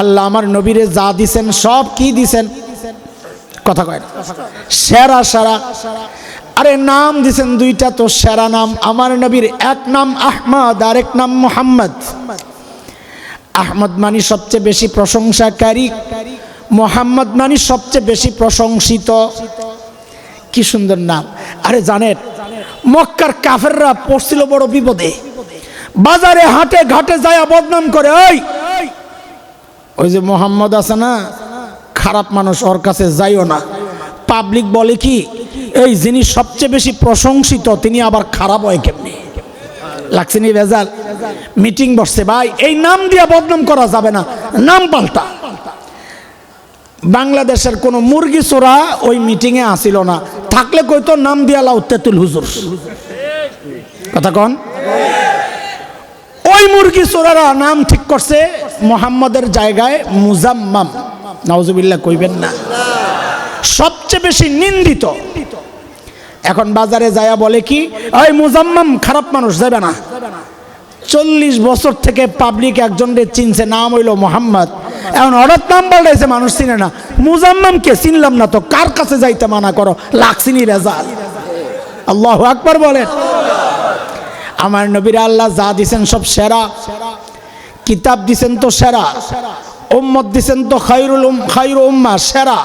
আল্লাহ আমার নবীরে যা দিছেন, সব কি দিছেন? কথা কয়। সেরা সেরা। আরে নাম দিছেন দুইটা তো সেরা নাম। আমার নবীর এক নাম আহমদ আর এক নাম মোহাম্মদ। আহমদ মানি সবচেয়ে বেশি প্রশংসাকারী। মোহাম্মদ মানি সবচেয়ে বেশি প্রশংসিত। কি সুন্দর নাম। আরে জানেন, মক্কার কাফেররা পড়ছিল বড় বিপদে। বাজারে হাটে ঘাটে যায় বদনাম করে ওই ওই যে মোহাম্মদ আছে না, খারাপ মানুষ, ওর কাছে যাইও না। পাবলিক বলে কি, এই যিনি সবচেয়ে বেশি প্রশংসিত, তিনি আবার খারাপ হয় কেমনি? লাগছে নি ভেজাল? মিটিং বসছে, ভাই, এই নাম দিয়া বদনাম করা যাবে না, নাম পাল্টা। বাংলাদেশের কোন মুরগি চোরা ওই মিটিংয়ে আসিল না। থাকলে কইতো নাম দিয়া লাউ তেতুল হুজুর। কথা কন? ওই মুরগি চোরারা নাম ঠিক করছে মোহাম্মদের জায়গায় মুজাম্মাম। নওজুবিল্লাহ কইবেন না। সবচেয়ে বেশি নিন্দিত। এখন বাজারে যায়া বলে কি ওই মুজাম্মাম খারাপ মানুষ, যাবে না। চল্লিশ বছর থেকে পাবলিক একজনকে চিনছে, নাম হইল মোহাম্মদ। এখন হঠাৎ নাম পাল্টাইছে, মানুষ চিনে না। মুজাম্মামকে চিনলাম না তো, কার কাছে যাইতে মানা করো? লাকসিনি রেজাল। আল্লাহ আকবর বলেন। আমার নবীর আল্লাহ যা দিছেন সব সেরা। কিতাব দিছেন তো সেরা, উম্মত দিছেন তো খাইরুল খাইর উম্মা সেরা।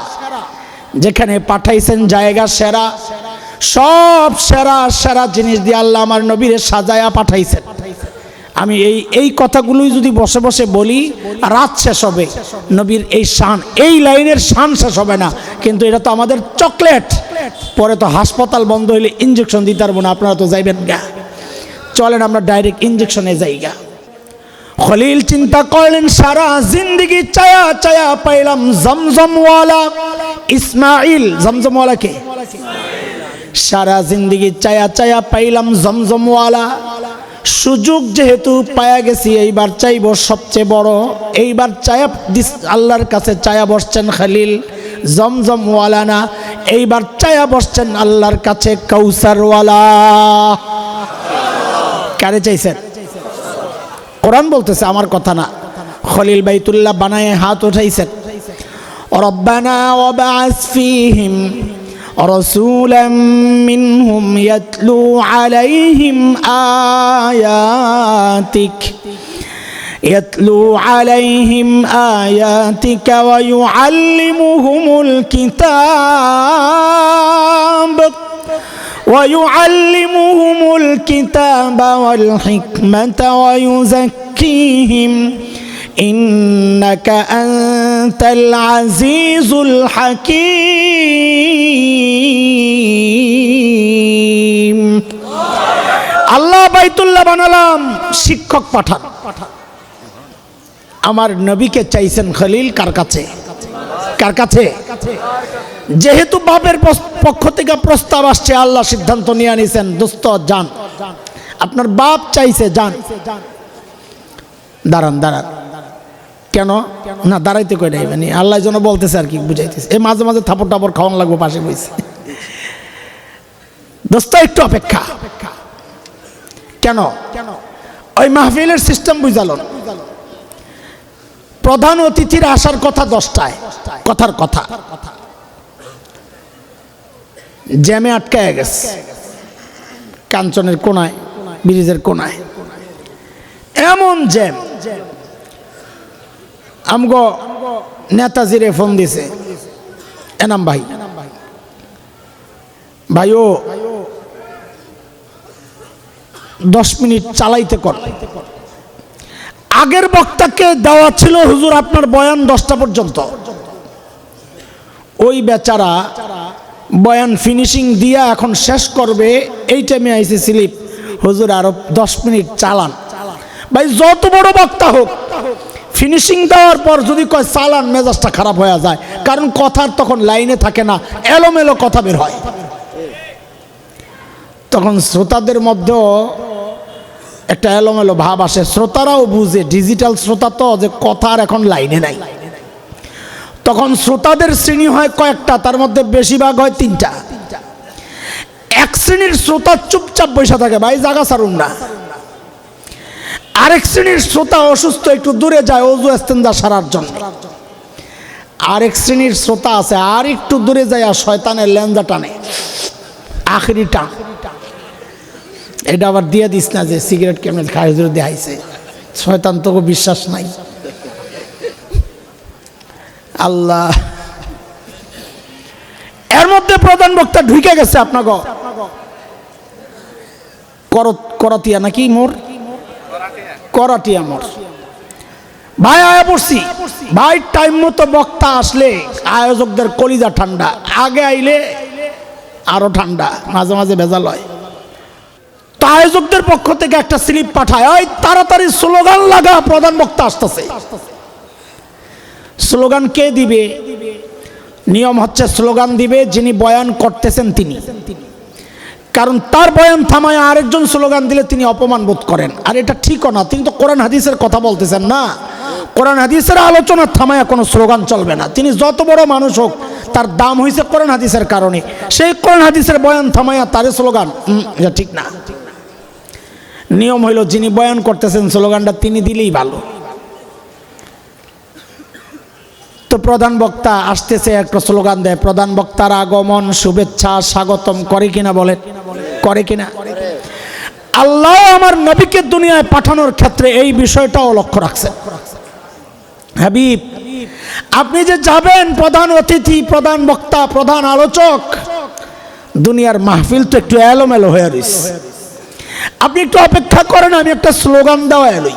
যেখানে পাঠাইছেন জায়গা সেরা, সব সেরা সেরা জিনিস দিয়ে আল্লাহ আমার নবীরে সাজায়া পাঠাইছেন। আমি এই এই কথাগুলোই যদি বসে বসে বলি, রাত শেষ হবে, নবীর এই শান, এই লাইনের শান শেষ হবে না। কিন্তু এটা তো আমাদের চকলেট। পরে তো হাসপাতাল বন্ধ হইলে ইঞ্জেকশন দিতে পারব না, আপনারা তো যাইবেন গা। চলেন আমরা ডাইরেক্ট ইঞ্জেকশনে যাই গা খলিল চিন্তা করলেন, সারা জিন্দগি চায়া চায়া পাইলাম জমজমওয়ালা। ইসমাইল জমজমওয়ালা কে? সারা জিন্দগি চায়া চায়া পাইলাম জমজমওয়ালা। সুযোগ যেহেতু পায়া গেছি, এইবার চাইব সবচেয়ে বড়। এইবার চায়া দিস- আল্লাহর কাছে চায়া বসছেন খালিল, জমজমওয়ালা না। এইবার চায়া বসছেন আল্লাহর কাছে কৌসারওয়ালা কারে চাইছেন? কোরআন বলতেছে আমার কথা না খলিল বাইতুল্লাহ বানায় হাত উঠাইছেন ربنا وبعث فيهم رسولا منهم يتلو عليهم آياتك يتلو عليهم آياتك ويعلمهم الكتاب ويعلمهم الكتاب والحكمة ويزكيهم إنك أنت العزيز الحكيم আল্লাহ বাইতুল্লাহ বানালাম শিক্ষক পাঠান আমার নবীকে চাইছেন খলিল কার কাছে কার কাছে? যেহেতু বাপের পক্ষ থেকে প্রস্তাব আসছে, আল্লাহ সিদ্ধান্ত নিয়ে আনিছেন দোস্ত যান আপনার বাপ চাইছে যান দাঁড়ান দাঁড়ান। কেন? না, দাঁড়াইতে কই নাই মানে আল্লাহ যেন বলতেছে আর কি, বুঝাইতেছে। এই মাঝে মাঝে থাপড় টাপড় খাওয়ান লাগবো, পাশে বইছে। দোস্ত, একটু অপেক্ষা। কেন? ওই মাহফিলের সিস্টেম বুঝালো প্রধান অতিথির আসার কথা দশটায়। কথার কথা। জ্যামে আটকায় গেছে। কাঞ্চনের কোনায়, ব্রিজের কোনায়। এমন জ্যাম। আমগো নেতাজিরে ফোন দিছে। এনাম ভাই। ভাইও দশ মিনিট চালাইতে কর। আগের বক্তাকে দেওয়া ছিল হুজুর আপনার বয়ান দশটা পর্যন্ত। ওই বেচারা বয়ান ফিনিশিং দিয়া এখন শেষ করবে, এই টাইমে আইসি স্লিপ। হুজুর আরও দশ মিনিট চালান। ভাই, যত বড় বক্তা হোক ফিনিশিং দেওয়ার পর যদি কয় চালান, মেজাজটা খারাপ হয়ে যায়। কারণ কথার তখন লাইনে থাকে না, এলোমেলো কথা বের হয়। তখন শ্রোতাদের মধ্যেও একটা এলোমেলো ভাব আসে। শ্রোতারাও বুঝে ডিজিটাল শ্রোতা তো যে কথার এখন লাইনে নাই। তখন শ্রোতাদের শ্রেণি হয় কয়েকটা, তার মধ্যে বেশিরভাগ হয় তিনটা। এক শ্রেণির শ্রোতা চুপচাপ বসে থাকে, ভাই, জাগা সারুন না। আরেক শ্রেণির শ্রোতা অসুস্থ, একটু দূরে যায়, অজু এস্তেন্দা সারার জন্য। আরেক শ্রেণির শ্রোতা আছে, আর একটু দূরে যায় আর শয়তানের লেঞ্জা টানে। আখেরি টান। এটা আবার দিয়ে দিস না যে সিগারেট কেমন খাই হুজুর দেখাইছে। শয়তান তোকে বিশ্বাস নাই। আল্লাহ। এর মধ্যে প্রধান বক্তা ঢুকে গেছে আপনাকে। করতিয়া নাকি মোর? করাটিয়া মোর। ভাই, আয়া পড়ছি। ভাই, টাইম মতো বক্তা আসলে আয়োজকদের কলিজা ঠান্ডা। আগে আইলে আরও ঠান্ডা, মাঝে মাঝে ভেজাল হয়। আয়োজকদের পক্ষ থেকে একটা স্লিপ পাঠায়। ওই তাড়াতাড়ি স্লোগান লাগা প্রধান বক্তা আসতেছে। স্লোগান কে দিবে? নিয়ম হচ্ছে স্লোগান দিবে যিনি বয়ান করতেছেন তিনি। কারণ তার বয়ান থামায় আরেকজন স্লোগান দিলে তিনি অপমান বোধ করেন। আর এটা ঠিকও না, তিনি তো কোরআন হাদিসের কথা বলতেছেন না। কোরআন হাদিসের আলোচনা থামায় কোনো স্লোগান চলবে না। তিনি যত বড় মানুষ হোক, তার দাম হয়েছে কোরআন হাদিসের কারণে। সেই কোরআন হাদিসের বয়ান থামায়া তারে স্লোগান। এটা ঠিক না। নিয়ম হইল, যিনি বয়ান করতেছেন, স্লোগানটা তিনি দিলেই ভালো। তো প্রধান বক্তা আসতেছে, একটা স্লোগান দেয়, প্রধান বক্তার আগমন, শুভেচ্ছা, স্বাগতম, করে কিনা বলেন? করে কিনা? আল্লাহ আমার নবীকে দুনিয়ায় পাঠানোর ক্ষেত্রে এই বিষয়টাও লক্ষ্য রাখছে হাবিব, আপনি যে যাবেন, প্রধান অতিথি, প্রধান বক্তা, প্রধান আলোচক, দুনিয়ার মাহফিল তো একটু এলোমেলো হয়ে রয়েছে আপনি একটু অপেক্ষা করেন আমি একটা স্লোগান দেওয়া এলোই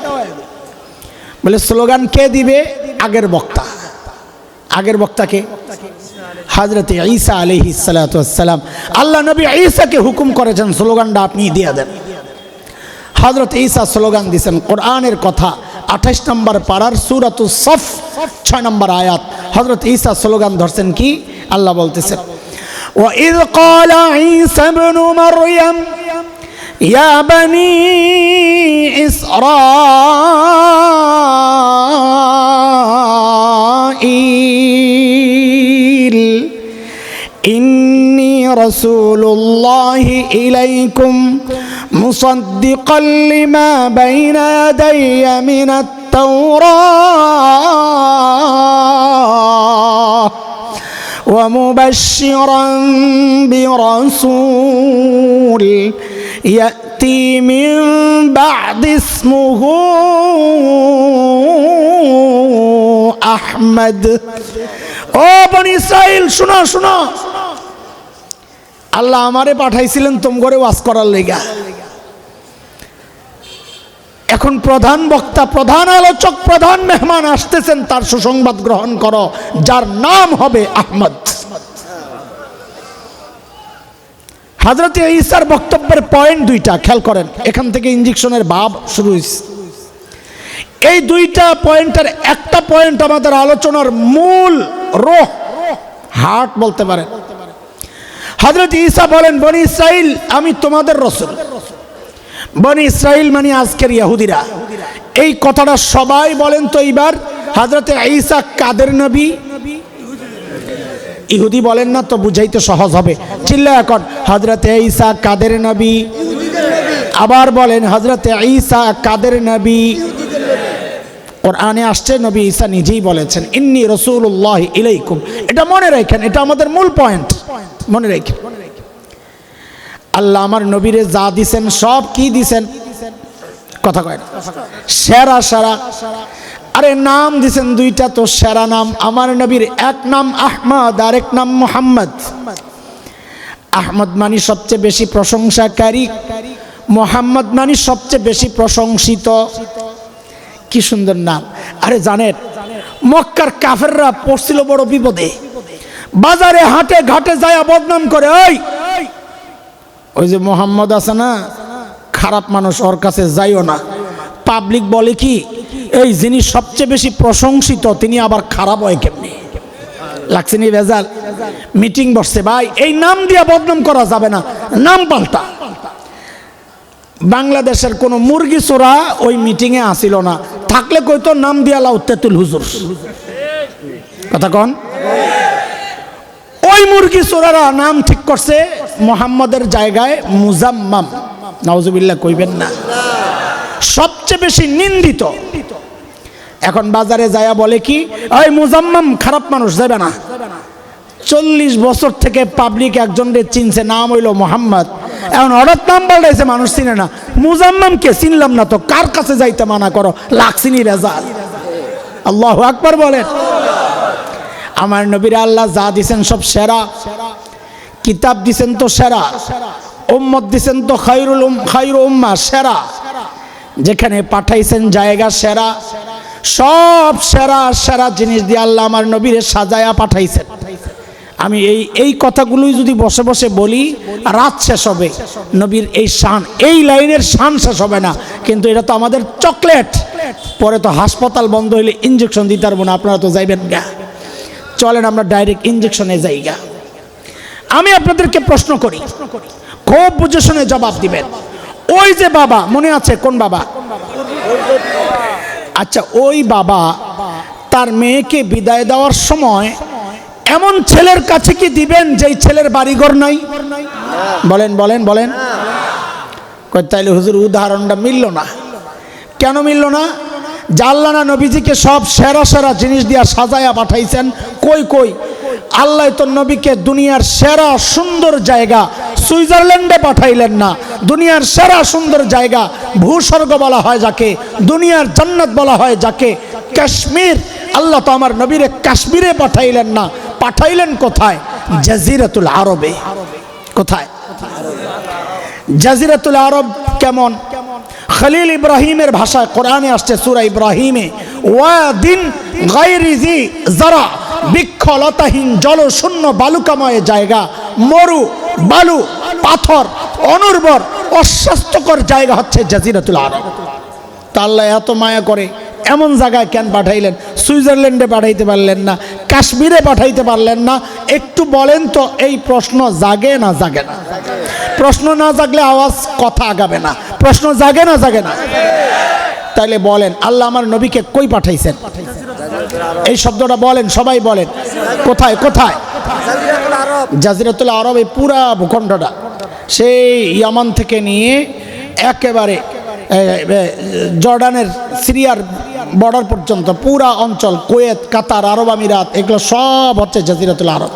বলে স্লোগান কে দিবে আগের বক্তা আগের বক্তাকে হাজরতে ঈসা আলহি সালাম আল্লাহ নবী ঈসাকে হুকুম করেছেন স্লোগানটা আপনি দিয়ে দেন হজরত ঈসা স্লোগান দিয়েছেন কোরআনের কথা আঠাইশ নম্বর পাড়ার সুরাত সফ ছয় নম্বর আয়াত হজরত ঈসা স্লোগান ধরছেন কি আল্লাহ বলতেছেন وإذ قال عيسى ابن مريم يا بني إسرائيل إني رسول الله إليكم مصدقا لما بين يدي من التوراة ومبشرا برسول. يأتي من بعد اسمه أحمد ও বনি ইসরাইল শোনো শোনো আল্লাহ আমারে পাঠাইছিলেন তোম করে ওয়াজ করার লেগা এখন প্রধান বক্তা প্রধান আলোচক প্রধান মেহমান আসতেছেন তার সুসংবাদ গ্রহণ করো যার নাম হবে আহমদ হাজরতে ঈসার বক্তব্যের পয়েন্ট দুইটা, খেয়াল করেন। এখান থেকে ইঞ্জেকশনের ভাব শুরু হয়েছে এই দুইটা পয়েন্টের একটা পয়েন্ট আমাদের আলোচনার মূল রোহ হার্ট বলতে পারে। হজরত ঈসা বলেন, বনি ইসরাইল আমি তোমাদের রসুল। বনি ইসরাইল মানে আজকের ইয়াহুদিরা এই কথাটা সবাই বলেন তো এইবার হজরতে ঈসা কাদের নবী? ইহুদি বলেন না, তো বুঝাইতে সহজ হবে। চিল্লা এখন, হজরতে ঈসা কাদের নবী? আবার বলেন, হজরতে ঈসা কাদের নবী? কোরআনে আসছে, নবী ঈসা নিজেই বলেছেন, ইন্নি রসুল্লাহ ইলাইকুম। এটা মনে রাখেন, এটা আমাদের মূল পয়েন্ট। মনে রাখেন আল্লাহ আমার নবীরে যা দিছেন, সব কি দিছেন? কথা কয়। সেরা সেরা। আরে নাম দিছেন দুইটা তো সেরা নাম। আমার নবীর এক নাম আহমদ আর এক নাম মোহাম্মদ। আহমদ মানি সবচেয়ে বেশি প্রশংসাকারী। মোহাম্মদ মানি সবচেয়ে বেশি প্রশংসিত। কি সুন্দর নাম। আরে জানেন, মক্কার কাফেররা পড়ছিল বড় বিপদে। বাজারে, হাটে, ঘাটে যায় বদনাম করে ওই ওই যে মোহাম্মদ আছে না, খারাপ মানুষ, ওর কাছে যাইও না। পাবলিক বলে কি এই যিনি সবচেয়ে বেশি প্রশংসিত, তিনি আবার খারাপ হয় কেমনি? লাগছে নি ভেজাল? মিটিং বসছে, ভাই, এই নাম দিয়া বদনাম করা যাবে না, নাম পাল্টা। বাংলাদেশের কোন মুরগি চোরা ওই মিটিংয়ে আসিল না, থাকলে কইতো নাম দিয়া লাউ তেতুল হুজুর। কথা কন? ওই মুরগি চোরারা নাম ঠিক করছে মোহাম্মদের জায়গায় মুজাম্মাম। নওজুবিল্লাহ কইবেন না। সবচেয়ে বেশি নিন্দিত এখন বাজারে যায়া বলে কি, ওই মুজাম্মাম খারাপ মানুষ, যাবে না। চল্লিশ বছর থেকে পাবলিক একজনকে চিনছে, নাম হইল মোহাম্মদ। এখন হঠাৎ নাম পাল্টাইছে মানুষ চিনে না। মুজাম্মামকে চিনলাম না তো, কার কাছে যাইতে মানা করো? লাকসিনি রেজাল। আল্লাহ আকবার বলেন। আমার নবীর আল্লাহ যা দিছেন সব সেরা। কিতাব দিছেন তো সেরা। উম্মত দিছেন তো খাইরুল খাইর উম্মা সেরা। যেখানে পাঠাইছেন জায়গা সেরা। সব সেরা সেরা জিনিস দিয়ে আল্লাহ আমার নবীরে সাজায়া পাঠাইছেন। আমি এই এই কথাগুলোই যদি বসে বসে বলি, রাত শেষ হবে। নবীর এই শান, এই লাইনের শান শেষ হবে না। কিন্তু এটা তো আমাদের চকলেট। পরে তো হাসপাতাল বন্ধ হইলে ইঞ্জেকশন দিতে পারব না, আপনারা তো যাইবেন গা। চলেন আমরা ডাইরেক্ট ইঞ্জেকশনে যাই গা। আমি আপনাদেরকে প্রশ্ন করি, খুব বুঝে শুনে জবাব দিবেন। ওই যে বাবা, মনে আছে কোন বাবা? আচ্ছা ওই বাবা তার মেয়েকে বিদায় দেওয়ার সময় এমন ছেলের কাছে কি দিবেন যেই ছেলের বাড়িঘর নাই? বলেন বলেন বলেন। তাইলে হুজুর উদাহরণটা মিলল না। কেন মিলল না? জাল্লানা নবীজিকে সব সেরা সেরা জিনিস দিয়া সাজায়া পাঠাইছেন। কই কই? আল্লাহ তো নবীকে দুনিয়ার সেরা সুন্দর জায়গা সুইজারল্যান্ডে পাঠাইলেন না। দুনিয়ার সেরা সুন্দর জায়গা ভূস্বর্গ বলা হয় যাকে, দুনিয়ার জান্নাত বলা হয় যাকে। কাশ্মীর, আল্লাহ তো আমার নবীরে কাশ্মীরে পাঠাইলেন না। পাঠাইলেন কোথায়? জাজিরাতুল আরবে। কোথায়? জাজিরাতুল আরব কেমন? খলিল ইব্রাহিমের ভাষায় কোরআনে আসছে সুরা ইব্রাহিমে, ওয়াদিন গায়রিজি যারা বৃক্ষলতাহীন জলশূন্য বালুকাময় জায়গা, মরু বালু, পাথর, অনুর্বর, অস্বাস্থ্যকর জায়গা হচ্ছে জাজিরাতুল আরব। তা আল্লাহ এত মায়া করে এমন জায়গায় কেন পাঠাইলেন? সুইজারল্যান্ডে পাঠাইতে পারলেন না, কাশ্মীরে পাঠাইতে পারলেন না। একটু বলেন তো, এই প্রশ্ন জাগে না জাগে না? প্রশ্ন না জাগলে আওয়াজ কথা আগাবে না। প্রশ্ন জাগে না জাগে না? তাইলে বলেন, আল্লাহ আমার নবীকে কই পাঠাইছেন? এই শব্দটা বলেন, সবাই বলেন। কোথায় কোথায়? জাজিরাতুল আরব। এই পুরা ভূখণ্ডটা, সেই ইয়ামান থেকে নিয়ে একেবারে জর্ডানের সিরিয়ার বর্ডার পর্যন্ত পুরা অঞ্চল, কোয়েত, কাতার, আরব আমিরাত, এগুলো সব হচ্ছে জাজিরাতুল আরব,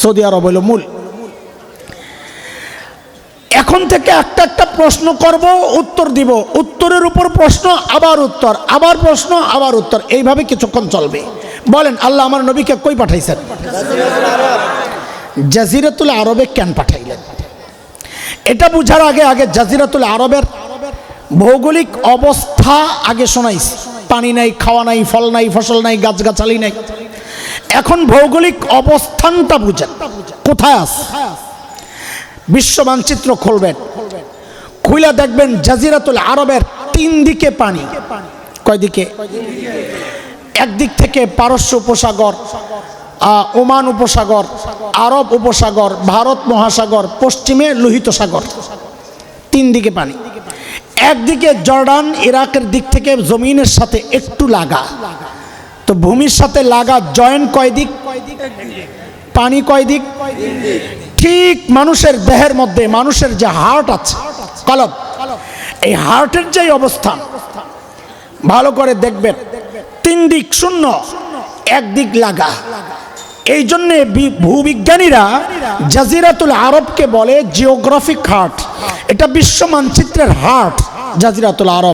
সৌদি আরব হইল মূল। এখন থেকে একটা একটা প্রশ্ন করব, উত্তর দিব। উত্তরের উপর প্রশ্ন, আবার উত্তর, আবার প্রশ্ন, আবার উত্তর। এইভাবে কিছুক্ষণ চলবে। বলেন, আল্লাহ আমার নবীকে কই পাঠাইছেন? জাজিরাতুল আরবে কেন পাঠাইলেন? এটা বুঝার আগে আগে জাজিরাতুল আরবের ভৌগোলিক অবস্থা আগে শোনাইছি পানি নাই, খাওয়া নাই, ফল নাই, ফসল নাই, গাছগাছালি নাই। এখন ভৌগোলিক অবস্থানটা বুঝেন। কোথায় আছে? বিশ্ব মানচিত্র খুলবেন। খুইলা দেখবেন জাজিরাতুল আরবের তিন দিকে পানি। কয় দিকে? একদিক থেকে পারস্য উপসাগর ওমান উপসাগর, আরব উপসাগর, ভারত মহাসাগর, পশ্চিমে লোহিত সাগর। তিন দিকে পানি। একদিকে জর্ডান, ইরাকের দিক থেকে জমিনের সাথে একটু লাগা। তো ভূমির সাথে লাগা জয়েন্ট কয় দিক? পানি কয় দিক? ঠিক মানুষের দেহের মধ্যে, মানুষের যে হার্ট আছে, কলব। এই হার্টের যে অবস্থান, ভালো করে দেখবেন। তিন দিক শূন্য একদিক লাগা। এই জন্যে ভূবিজ্ঞানীরা জাজিরাতুল আরবকে বলে জিওগ্রাফিক হার্ট এটা বিশ্ব মানচিত্রের হার্ট জাজিরাতুল আরব।